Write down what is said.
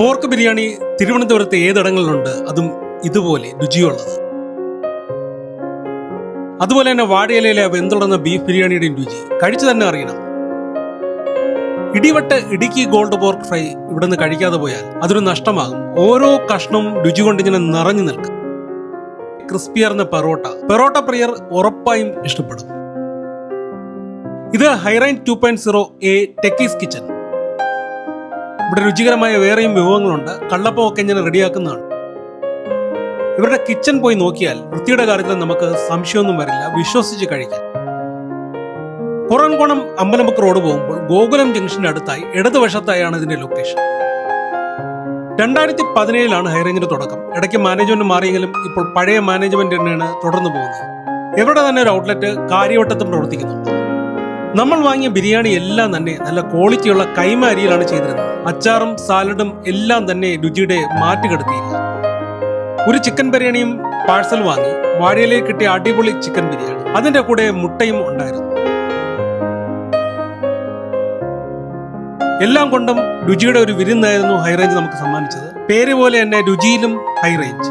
Pork biryani തിരുവനന്തപുരത്ത് ഏതിടങ്ങളിലുണ്ട് അതും ഇതുപോലെ രുചിയുള്ളത്. അതുപോലെ തന്നെ വാഴയിലയിലെ വെന്തുടർന്ന ബീഫ് ബിരിയാണിയുടെയും രുചി കഴിച്ചു തന്നെ അറിയണം. Idivettu Idukki gold pork fry ഇവിടെ നിന്ന് കഴിക്കാതെ പോയാൽ അതൊരു നഷ്ടമാകും. ഓരോ കഷ്ണവും രുചി കൊണ്ട് ഇങ്ങനെ നിറഞ്ഞു നിൽക്കും. ക്രിസ്പിയർന്ന പെറോട്ട പെറോട്ട പ്രിയർ ഉറപ്പായും ഇഷ്ടപ്പെടും. ഇത് ഹൈറൈൻ two point zero a techies kitchen ഇവിടെ രുചികരമായ വേറെയും വിഭവങ്ങളുണ്ട്. കള്ളപ്പമൊക്കെ ഞാൻ റെഡിയാക്കുന്നതാണ്. ഇവരുടെ കിച്ചൺ പോയി നോക്കിയാൽ വൃത്തിയുടെ കാര്യത്തിൽ നമുക്ക് സംശയമൊന്നും വരില്ല. വിശ്വസിച്ച് കഴിക്കാം. പുറംകോണം അമ്പലമുക്ക് റോഡ് പോകുമ്പോൾ ഗോകുലം ജംഗ്ഷന്റെ അടുത്തായി ഇടതുവശത്തായാണ് ഇതിന്റെ ലൊക്കേഷൻ രണ്ടായിരത്തി പതിനേഴിലാണ് ഹൈറേഞ്ചിന്റെ തുടക്കം. ഇടയ്ക്ക് മാനേജ്മെന്റ് മാറിയെങ്കിലും ഇപ്പോൾ പഴയ മാനേജ്മെന്റ് തന്നെയാണ് തുടർന്നു പോകുന്നത്. ഇവരുടെ തന്നെ ഒരു ഔട്ട്ലെറ്റ് കാര്യവട്ടത്തും പ്രവർത്തിക്കുന്നുണ്ട്. നമ്മൾ വാങ്ങിയ ബിരിയാണി എല്ലാം തന്നെ നല്ല ക്വാളിറ്റിയുള്ള കൈമ അരിയിലാണ് ചെയ്തിരുന്നത്. അച്ചാറും സാലഡും എല്ലാം തന്നെ രുചിയുടെ മാറ്റുകെടുത്തിയില്ല ഒരു ചിക്കൻ ബിരിയാണിയും പാഴ്സൽ വാങ്ങി വാഴയിലേക്ക് കിട്ടിയ അടിപൊളി ചിക്കൻ ബിരിയാണി. അതിന്റെ കൂടെ മുട്ടയും ഉണ്ടായിരുന്നു. എല്ലാം കൊണ്ടും രുചിയുടെ ഒരു വിരുന്നായിരുന്നു ഹൈറേഞ്ച് നമുക്ക് സമ്മാനിച്ചത്. പേര് പോലെ തന്നെ രുചിയിലും ഹൈറേഞ്ച്